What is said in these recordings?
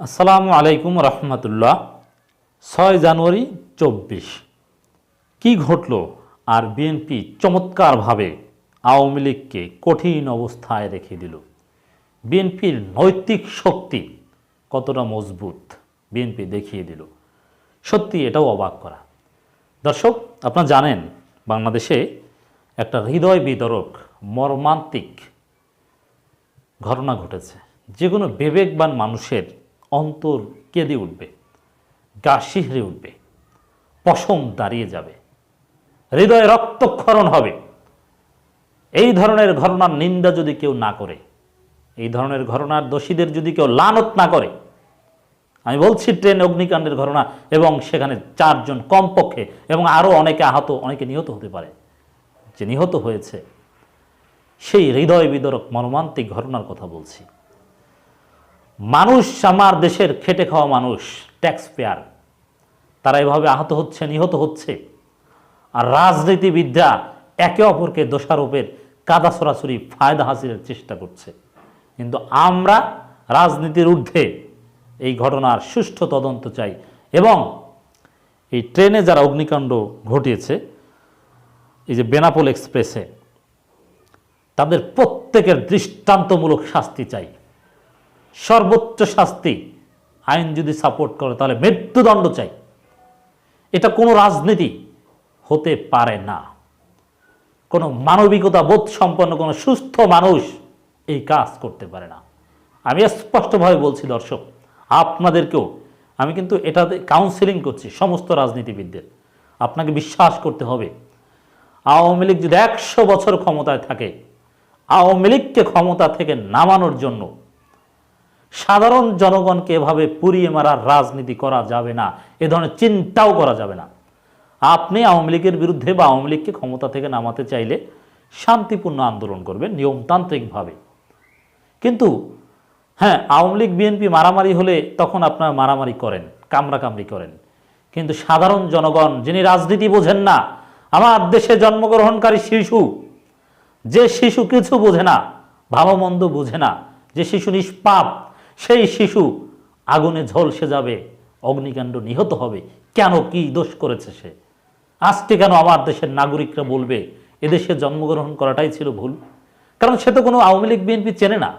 আসসালামু আলাইকুম রহমতুল্লাহ। ছয় জানুয়ারি চব্বিশ। কি ঘটল? আর বিএনপি চমৎকারভাবে আওয়ামী লীগকে কঠিন অবস্থায় রেখে দিল। বিএনপির নৈতিক শক্তি কতটা মজবুত বিএনপি দেখিয়ে দিল। সত্যি এটাও অবাক করা। দর্শক, আপনারা জানেন, বাংলাদেশে একটা হৃদয় বিদরক মর্মান্তিক ঘটনা ঘটেছে। যে কোনো বিবেকবান মানুষের অন্তর কেঁদে উঠবে, গা শিহরে উঠবে, পশম দাঁড়িয়ে যাবে, হৃদয়ে রক্তক্ষরণ হবে। এই ধরনের ঘটনার নিন্দা যদি কেউ না করে, এই ধরনের ঘটনার দোষীদের যদি কেউ লানত না করে, আমি বলছি ট্রেন, অগ্নিকাণ্ডের ঘটনা এবং সেখানে চারজন কমপক্ষে এবং আরও অনেকে আহত, অনেকে নিহত হতে পারে, যে নিহত হয়েছে, সেই হৃদয় বিদরক মর্মান্তিক ঘটনার কথা বলছি। মানুষ আমার দেশের খেটে খাওয়া মানুষ ট্যাক্স পেয়ার তারা এভাবে আহত হচ্ছে নিহত হচ্ছে। আর রাজনীতিবিদরা একে অপরকে দোষারোপের কাদা সরাসরি ফায়দা হাসিলের চেষ্টা করছে। কিন্তু আমরা রাজনীতির ঊর্ধ্বে এই ঘটনার সুষ্ঠু তদন্ত চাই এবং এই ট্রেনে যারা অগ্নিকাণ্ড ঘটিয়েছে, এই যে বেনাপোল এক্সপ্রেসে, তাদের প্রত্যেকের দৃষ্টান্তমূলক শাস্তি চাই। সর্বোচ্চ শাস্তি আইন যদি সাপোর্ট করে, তাহলে মৃত্যুদণ্ড চাই। এটা কোনো রাজনীতি হতে পারে না। কোনো মানবিকতা বোধ সম্পন্ন কোনো সুস্থ মানুষ এই কাজ করতে পারে না। আমি স্পষ্টভাবে বলছি, দর্শক, আপনাদেরকেও, আমি কিন্তু এটাতে কাউন্সিলিং করছি সমস্ত রাজনীতিবিদদের। আপনাকে বিশ্বাস করতে হবে, আওয়ামী লীগ যদি একশো বছর ক্ষমতায় থাকে, আওয়ামী লীগকে ক্ষমতা থেকে নামানোর জন্য সাধারণ জনগণকে এভাবে পুড়িয়ে মারার রাজনীতি করা যাবে না, এ ধরনের চিন্তাও করা যাবে না। আপনি আওয়ামী লীগের বিরুদ্ধে বা আওয়ামী লীগকে ক্ষমতা থেকে নামাতে চাইলে শান্তিপূর্ণ আন্দোলন করবেন নিয়মতান্ত্রিকভাবে। কিন্তু হ্যাঁ আওয়ামী লীগ, বিএনপি মারামারি হলে তখন আপনার মারামারি করেন, কামড়াকামড়ি করেন। কিন্তু সাধারণ জনগণ, যিনি রাজনীতি বোঝেন না, আমার দেশে জন্মগ্রহণকারী শিশু, যে শিশু কিছু বোঝে না, ভালো মন্দ বোঝে না, যে শিশু নিষ্পাপ সেই শিশু আগুনে ঝলসে যাবে, অগ্নিকাণ্ড নিহত হবে। কেন, কি দোষ করেছে সে? আজকে কেন আমার দেশের নাগরিকরা বলবে, এদেশে জন্মগ্রহণ করাটাই ছিল ভুল? কারণ সে তো কোনো আওয়ামী লীগ বিএনপি চেনে না।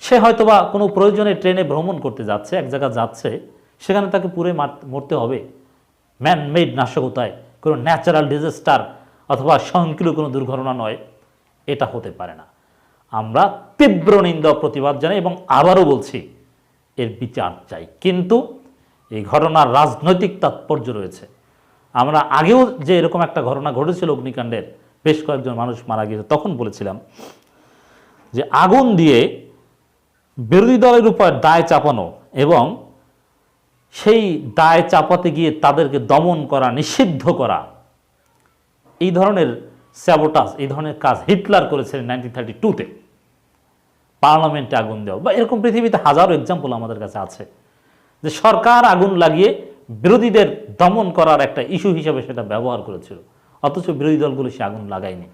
সে হয়তোবা কোনো প্রয়োজনে ট্রেনে ভ্রমণ করতে যাচ্ছে, এক জায়গা যাচ্ছে, সেখানে তাকে পুরে মার- মরতে হবে। ম্যান মেড নাশকতায়, কোনো ন্যাচারাল ডিজাস্টার অথবা স্বয়ংক্রিয় কোনো দুর্ঘটনা নয়, এটা হতে পারে না। আমরা তীব্র নিন্দা প্রতিবাদ জানাই এবং আবারও বলছি, এর বিচার চাই। কিন্তু এই ঘটনার রাজনৈতিক তাৎপর্য রয়েছে। আমরা আগেও যে এরকম একটা ঘটনা ঘটেছিল অগ্নিকাণ্ডের, বেশ কয়েকজন মানুষ মারা গিয়েছে, তখন বলেছিলাম যে আগুন দিয়ে বিরোধী দলের উপর দায় চাপানো এবং সেই দায় চাপাতে গিয়ে তাদেরকে দমন করা, নিষিদ্ধ করা, এই ধরনের স্যাবোটাস এই ধরনের কাজ হিটলার করেছিলেন নাইনটিন থার্টি টুতে পার্লামেন্টে আগুন দেওয়া। বা এরকম পৃথিবীতে হাজারো এক্সাম্পল আমাদের কাছে আছে। যে সরকার আগুন লাগিয়ে বিরোধীদের দমন করার একটা ইস্যু হিসেবে সেটা ব্যবহার করেছিল। অথচ বিরোধী দলগুলো সে আগুন লাগায়নি।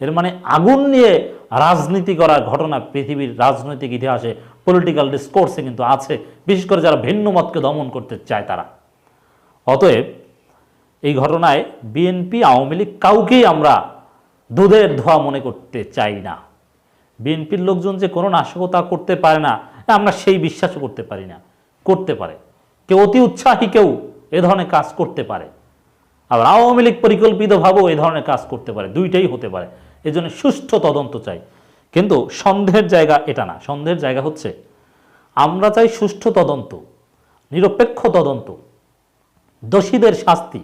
এর মানে আগুন নিয়ে রাজনীতি করার ঘটনা পৃথিবীর রাজনৈতিক ইতিহাসে পলিটিক্যাল ডিসকোর্সে কিন্তু আছে। বিশেষ করে যারা ভিন্ন মতকে দমন করতে চায় তারা। অতএব এই ঘটনায় বিএনপি, আওয়ামী লীগ কাউকেই আমরা দুধের ধোয়া মনে করতে চাই না। বিএনপির লোকজন যে কোনো নাশকতা করতে পারে না, আমরা সেই বিশ্বাসও করতে পারি না। করতে পারে। কেউ অতি উৎসাহী কেউ এ ধরনের কাজ করতে পারে। আবার আওয়ামী লীগ পরিকল্পিতভাবেও এ ধরনের কাজ করতে পারে। দুইটাই হতে পারে। এজন্য সুষ্ঠু তদন্ত চাই। কিন্তু সন্দেহের জায়গা এটা না। সন্দেহের জায়গা হচ্ছে, আমরা চাই সুষ্ঠু তদন্ত, নিরপেক্ষ তদন্ত, দোষীদের শাস্তি।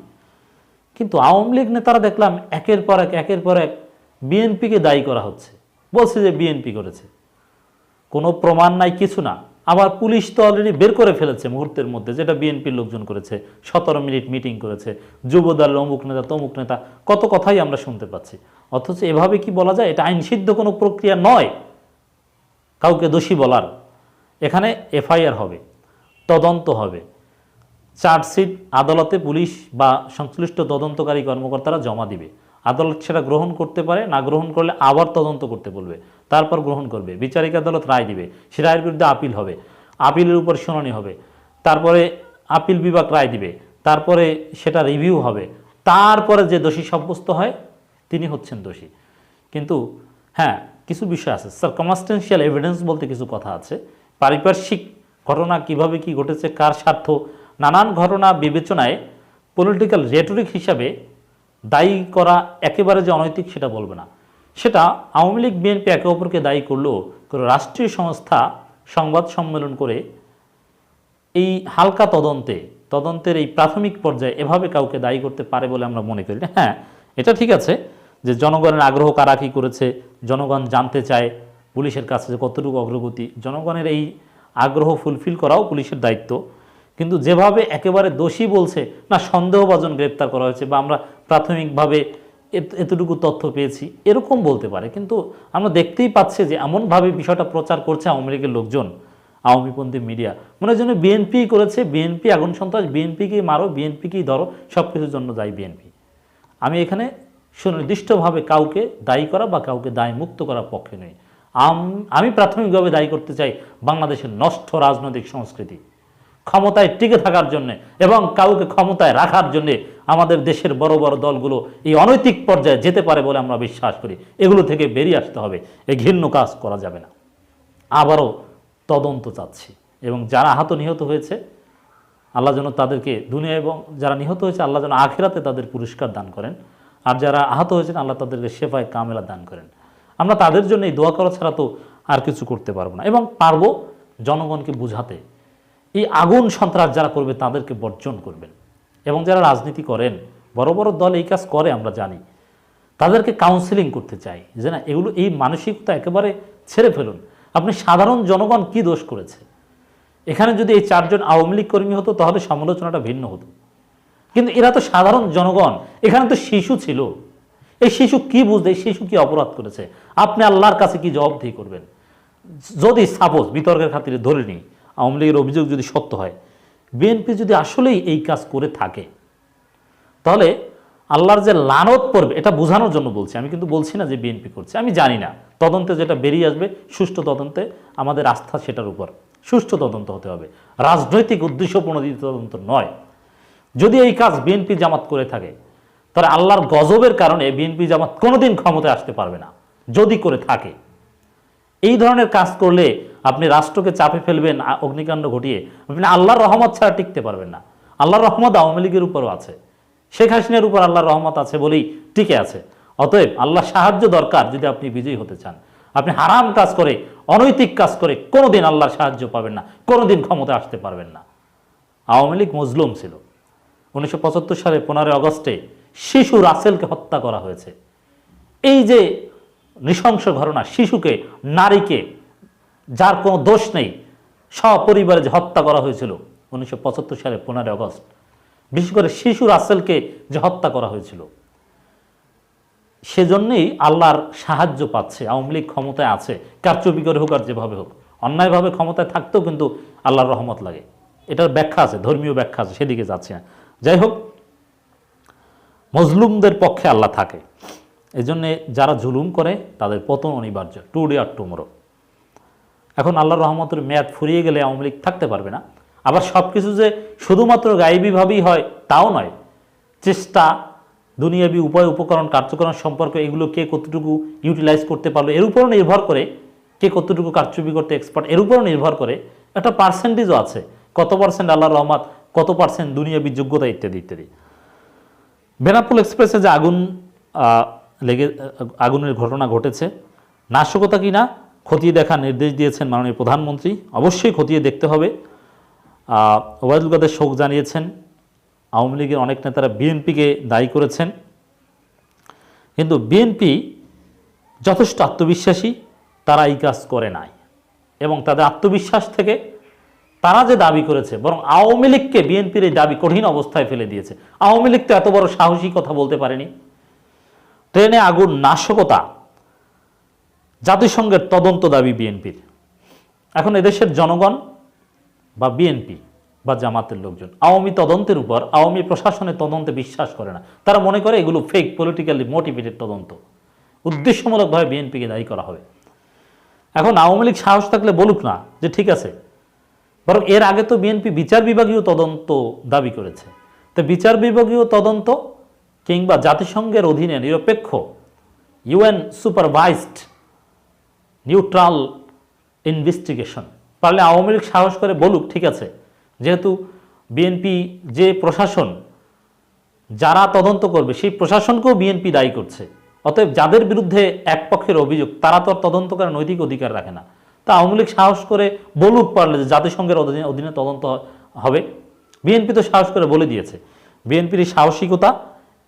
কিন্তু আওয়ামী লীগ নেতারা দেখলাম একের পর এক, একের পর এক বিএনপিকে দায়ী করা হচ্ছে। বলছে যে বিএনপি করেছে। কোনো প্রমাণ নাই, কিছু না। আবার পুলিশ তো অলরেডি বের করে ফেলেছে মুহূর্তের মধ্যে, যেটা বিএনপির লোকজন করেছে। সতেরো মিনিট মিটিং করেছে। যুবদল, অমুক নেতা, তমুক নেতা, কত কথাই আমরা শুনতে পাচ্ছি। অথচ এভাবে কি বলা যায়? এটা আইনসিদ্ধ কোনো প্রক্রিয়া নয়। কাউকে দোষী বলার। এখানে এফআইআর হবে, তদন্ত হবে। চার্জশিট আদালতে পুলিশ বা সংশ্লিষ্ট তদন্তকারী কর্মকর্তারা জমা দিবে। আদালত সেটা গ্রহণ করতে পারে, না গ্রহণ করলে আবার তদন্ত করতে বলবে। তারপর গ্রহণ করবে। বিচারিক আদালত রায় দিবে। সে রায়ের বিরুদ্ধে আপিল হবে। আপিলের উপর শুনানি হবে। তারপরে আপিল বিভাগ রায় দিবে। তারপরে সেটা রিভিউ হবে। তারপরে যে দোষী সাব্যস্ত হয়, তিনি হচ্ছেন দোষী। কিন্তু হ্যাঁ কিছু বিষয় আছে। সার্কমাস্টেন্সিয়াল এভিডেন্স বলতে কিছু কথা আছে। পারিপার্শ্বিক ঘটনা কীভাবে কি ঘটেছে, কার স্বার্থ, নানান ঘটনা বিবেচনায় পলিটিক্যাল রেটরিক হিসাবে দায়ী করা একেবারে যে অনৈতিক সেটা বলবে না। সেটা আওয়ামী লীগ, বিএনপি একে অপরকে দায়ী করলেও রাষ্ট্রীয় সংস্থা সংবাদ সম্মেলন করে এই হালকা তদন্তে, তদন্তের এই প্রাথমিক পর্যায়ে এভাবে কাউকে দায়ী করতে পারে বলে আমরা মনে করি হ্যাঁ এটা ঠিক আছে যে জনগণের আগ্রহ কারা কী করেছে, জনগণ জানতে চায় পুলিশের কাছে যে কতটুকু অগ্রগতি। জনগণের এই আগ্রহ ফুলফিল করাও পুলিশের দায়িত্ব। কিন্তু যেভাবে একেবারে দোষী বলছে, না, সন্দেহভাজন গ্রেপ্তার করা হয়েছে বা আমরা প্রাথমিকভাবে এত- এতটুকু তথ্য পেয়েছি, এরকম বলতে পারে। কিন্তু আমরা দেখতেই পাচ্ছি যে এমনভাবে বিষয়টা প্রচার করছে আওয়ামী লীগের লোকজন, আওয়ামীপন্থী মিডিয়া। মনে হয় যেন বিএনপি করেছে বিএনপি আগুন সন্ত্রাস বিএনপিকেই মারো বিএনপিকেই ধরো সব কিছুর জন্য দায়ী বিএনপি আমি এখানে সুনির্দিষ্টভাবে কাউকে দায়ী করা বা কাউকে দায় মুক্ত করার পক্ষে নই। আমি প্রাথমিকভাবে দায়ী করতে চাই বাংলাদেশের নষ্ট রাজনৈতিক সংস্কৃতি। ক্ষমতায় টিকে থাকার জন্য এবং কাউকে ক্ষমতায় রাখার জন্য আমাদের দেশের বড় বড় দলগুলো এই অনৈতিক পর্যায়ে যেতে পারে বলে আমরা বিশ্বাস করি। এগুলো থেকে বেরিয়ে আসতে হবে। এই ঘৃণ্য কাজ করা যাবে না। আবারও তদন্ত চাচ্ছি এবং যারা আহত নিহত হয়েছে, আল্লাহ যেন তাদেরকে দুনিয়া এবং যারা নিহত হয়েছে, আল্লাহ যেন আখেরাতে তাদের পুরস্কার দান করেন। আর যারা আহত হয়েছেন, আল্লাহ তাদেরকে সেফায় কামেলা দান করেন। আমরা তাদের জন্য এই দোয়া করা ছাড়া তো আর কিছু করতে পারব না। এবং পারব জনগণকে বুঝাতে এই আগুন সন্ত্রাস যারা করবে, তাদেরকে বর্জন করবেন। এবং যারা রাজনীতি করেন, বড় বড় দল এই কাজ করে, আমরা জানি। তাদেরকে কাউন্সিলিং করতে চাই, যে না, এগুলো, এই মানসিকতা একেবারে ছেড়ে ফেলুন। আপনি সাধারণ জনগণ কি দোষ করেছে? এখানে যদি এই চারজন আওয়ামী লীগ কর্মী হতো, তাহলে সমালোচনাটা ভিন্ন হতো। কিন্তু এরা তো সাধারণ জনগণ, এখানে তো শিশু ছিল। এই শিশু কি বুঝবে এই শিশু কি অপরাধ করেছে? আপনি আল্লাহর কাছে কি জবাবদিহি করবেন? যদি সাপোজ বিতর্কের খাতিরে ধরে নিই আওয়ামী লীগের অভিযোগ যদি সত্য হয়, বিএনপি যদি আসলেই এই কাজ করে থাকে, তাহলে আল্লাহর যে লানত পড়বে, এটা বোঝানোর জন্য বলছি। আমি কিন্তু বলছি না যে বিএনপি করছে, আমি জানি না। তদন্তে যেটা বেরিয়ে আসবে, সুষ্ঠু তদন্তে আমাদের আস্থা সেটার উপর। সুষ্ঠু তদন্ত হতে হবে। রাজনৈতিক উদ্দেশ্য প্রণোদিত তদন্ত নয়, যদি এই কাজ বিএনপি জামাত করে থাকে, তাহলে আল্লাহর গজবের কারণে বিএনপি জামাত কোনোদিন ক্ষমতায় আসতে পারবে না। যদি করে থাকে, এই ধরনের কাজ করলে আপনি রাষ্ট্রকে চাপে ফেলবেন অগ্নিকাণ্ড ঘটিয়ে। আপনি আল্লাহর রহমত ছাড়া টিকতে পারবেন না। আল্লাহর রহমত আওয়ামী লীগের উপরও আছে। শেখ হাসিনার উপর আল্লাহর রহমত আছে বলেই টিকে আছে। অতএব আল্লাহ সাহায্য দরকার যদি আপনি বিজয়ী হতে চান। আপনি হারাম কাজ করে, অনৈতিক কাজ করে কোনোদিন আল্লাহর সাহায্য পাবেন না, কোনোদিন ক্ষমতা আসতে পারবেন না। আওয়ামী লীগ মজলুম ছিল। উনিশশো পঁচাত্তর সালে পনেরোই আগস্টে শিশু রাসেলকে হত্যা করা হয়েছে। এই যে নৃশংস ঘটনা, শিশুকে, নারীকে যার কোনো দোষ নেই সপরিবারে যে হত্যা করা হয়েছিল উনিশশো পঁচাত্তর সালে পনেরোই আগস্ট, বিশেষ করে শিশু রাসেলকে যে হত্যা করা হয়েছিল। সেজন্যই আল্লাহর সাহায্য পাচ্ছে, আওয়ামী লীগ ক্ষমতায় আছে, কারচুপি করে হোক আর যেভাবে হোক। অন্যায়ভাবে ক্ষমতায় থাকতেও কিন্তু আল্লাহর রহমত লাগে। এটার ব্যাখ্যা আছে, ধর্মীয় ব্যাখ্যা আছে, সেদিকে যাচ্ছে না। যাই হোক, মজলুমদের পক্ষে আল্লাহ থাকে। এই জন্যে যারা জুলুম করে, তাদের পতন অনিবার্য টু ডে আর টুমোরো। এখন আল্লাহর রহমতের মেয়াদ ফুরিয়ে গেলে আওয়ামী লীগ থাকতে পারবে না। আবার সব কিছু যে শুধুমাত্র গাইবীভাবেই হয়, তাও নয়। চেষ্টা, দুনিয়াবি উপায়, উপকরণ, কার্যকরণ সম্পর্ক এগুলো কে কতটুকু ইউটিলাইজ করতে পারল, এর উপরও নির্ভর করে কে কতটুকু কারচুপি করতে এক্সপার্ট এর উপরও নির্ভর করে একটা পার্সেন্টেজও আছে। কত পার্সেন্ট আল্লাহর রহমত, কত পার্সেন্ট দুনিয়াবি যোগ্যতা ইত্যাদি ইত্যাদি। বেনাপুল এক্সপ্রেসে যে আগুন লেগে, আগুনের ঘটনা ঘটেছে, নাশকতা কিনা খতিয়ে দেখার নির্দেশ দিয়েছেন মাননীয় প্রধানমন্ত্রী। অবশ্যই খতিয়ে দেখতে হবে। ওবায়দুল কাদের শোক জানিয়েছেন, আওয়ামী লীগের অনেক নেতারা বিএনপিকে দায়ী করেছেন। কিন্তু বিএনপি যথেষ্ট আত্মবিশ্বাসী, তারা এই কাজ করে নাই। এবং তাদের আত্মবিশ্বাস থেকে তারা যে দাবি করেছে, বরং আওয়ামী লীগকে বিএনপির এই দাবি কঠিন অবস্থায় ফেলে দিয়েছে। আওয়ামী লীগ তো এত বড় সাহসী কথা বলতে পারেনি। ট্রেনে আগুন, নাশকতা জাতিসংঘের তদন্ত দাবি বিএনপির। এখন এদেশের জনগণ বা বিএনপি বা জামাতের লোকজন, আওয়ামী তদন্তের উপর, আওয়ামী প্রশাসনের তদন্তে বিশ্বাস করে না। তারা মনে করে এগুলো ফেক পলিটিক্যালি মোটিভেটেড তদন্ত। উদ্দেশ্যমূলকভাবে বিএনপিকে দায়ী করা হবে। এখন আওয়ামী লীগ সাহস থাকলে বলুক না যে ঠিক আছে, বরং এর আগে তো বিএনপি বিচার বিভাগীয় তদন্ত দাবি করেছে। তো বিচার বিভাগীয় তদন্ত কিংবা জাতিসংঘের অধীনে নিরপেক্ষ ইউএন সুপারভাইজড নিউট্রাল ইনভেস্টিগেশন। পারলে আওয়ামী লীগ সাহস করে বলুক, ঠিক আছে। যেহেতু বিএনপি যে প্রশাসন যারা তদন্ত করবে, সেই প্রশাসনকেও বিএনপি দায়ী করছে। অতএব যাদের বিরুদ্ধে এক পক্ষের অভিযোগ, তারা তো আর তদন্ত করার নৈতিক অধিকার রাখে না। তা আওয়ামী লীগ সাহস করে বলুক পারলে যে জাতিসংঘের অধীনে অধীনে তদন্ত হবে। বিএনপি তো সাহস করে বলে দিয়েছে। বিএনপির এই সাহসিকতা,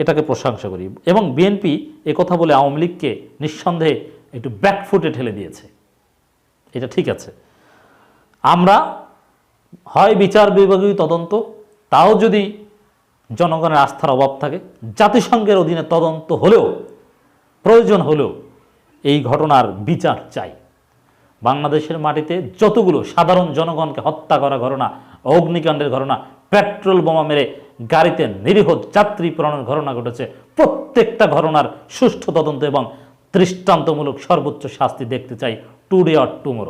এটাকে প্রশংসা করি। এবং বিএনপি কথা বলে আওয়ামী লীগকে নিঃসন্দেহে একটু ব্যাকফুটে ঠেলে দিয়েছে। এটা ঠিক আছে। আমরা হয় বিচার বিভাগীয় তদন্ত, তাও যদি জনগণের আস্থার অভাব থাকে, জাতিসংঘের অধীনে তদন্ত হলেও, প্রয়োজন হলেও এই ঘটনার বিচার চাই। বাংলাদেশের মাটিতে যতগুলো সাধারণ জনগণকে হত্যা করা ঘটনা, অগ্নিকাণ্ডের ঘটনা, পেট্রোল বোমা মেরে গাড়িতে নিরীহ যাত্রী প্রাণের ঘটনা ঘটেছে, প্রত্যেকটা ঘটনার সুষ্ঠু তদন্ত এবং দৃষ্টান্তমূলক সর্বোচ্চ শাস্তি দেখতে চাই টুডে অর টুমোরো।